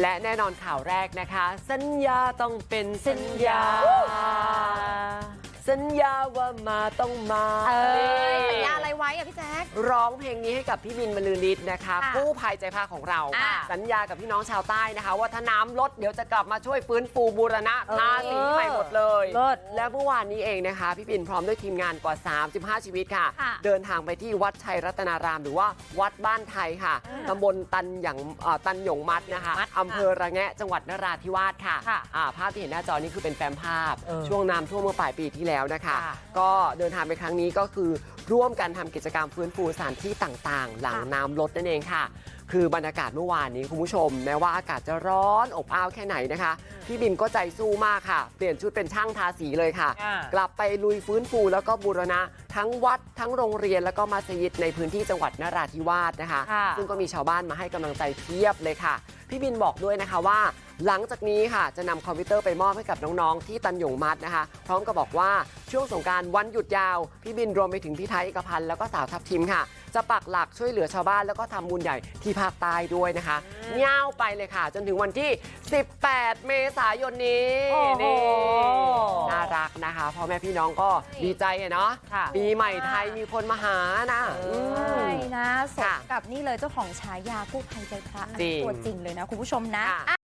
และแน่นอนข่าวแรกนะคะ สัญญาต้องเป็นสัญญา สัญญาว่ามาต้องมา เออ ร้องเพลงนี้ให้กับพี่บินบรรลือฤทธิ์นะคะค่ะกู้ภัยใจพาของเราอ่าสัญญากับพี่น้องชาวใต้นะคะ ว่าถ้าน้ำลดเดี๋ยวจะกลับมาช่วยฟื้นฟูบูรณะทาสีใหม่หมดเลยเลิศและเมื่อวานนี้เองนะคะ พี่บินพร้อมด้วยทีมงานกว่า 35 ชีวิตค่ะค่ะเดินทางไปที่วัดชัยรัตนาราม หรือว่าวัดบ้านไทยค่ะอ่าตำบลตันหยางเอ่อตันหยงมัดนะคะมัดอำเภอระแงะจังหวัดนราธิวาสค่ะค่ะอ่าภาพที่เห็นหน้าจอนี้คือเป็นแฟ้มภาพเออช่วงน้ำท่วมเมื่อปลายปีที่แล้วนะคะค่ะก็เดินทางไปครั้งนี้ก็คือร่วมกันทำกิจกรรมฟื้นฟูสถานที่ต่างๆหลังค่ะน้ำลดนั่นเองค่ะ คือบรรยากาศเมื่อวานนี้คุณผู้ชม แม้ว่าอากาศจะร้อนอบอ้าวแค่ไหนนะคะ พี่บินก็ใจสู้มากค่ะ เปลี่ยนชุดเป็นช่างทาสีเลยค่ะอ่ากลับไปลุยฟื้นฟูแล้วก็บูรณะ ทั้งวัดทั้งโรงเรียนแล้วก็มัสยิดในพื้นที่จังหวัดนราธิวาสนะคะค่ะซึ่งก็มีชาวบ้านมาให้กำลังใจเพียบเลยค่ะ พี่บินบอกด้วยนะคะว่า หลังจากนี้ค่ะจะนำคอมพิวเตอร์ไปมอบให้กับน้องๆ ที่ตันหยงมัดนะคะ พร้อมกับบอกว่าช่วงสงกรารวันหยุดยาว พี่บินรวมไปถึงพี่ไทยเอกพันธ์แล้วก็สาวทัพทิมค่ะ จะปักหลักช่วยเหลือชาวบ้านแล้วก็ทำบุญใหญ่ที่ภาคใต้ด้วยนะคะเง่าวไปเลยค่ะ จนถึงวันที่ 18 เมษายนนี้โอ้โหนี่น่ารักนะคะพ่อแม่พี่น้องก็ดีใจอะเนาะค่ะปีใหม่ไทยมีคนมาหานะเออมใช่นะ สมค่ะกับนี่เลยเจ้าของฉายากู้ภัยใจพระจริงตัวจริงเลยนะคุณผู้ชมนะค่ะอะ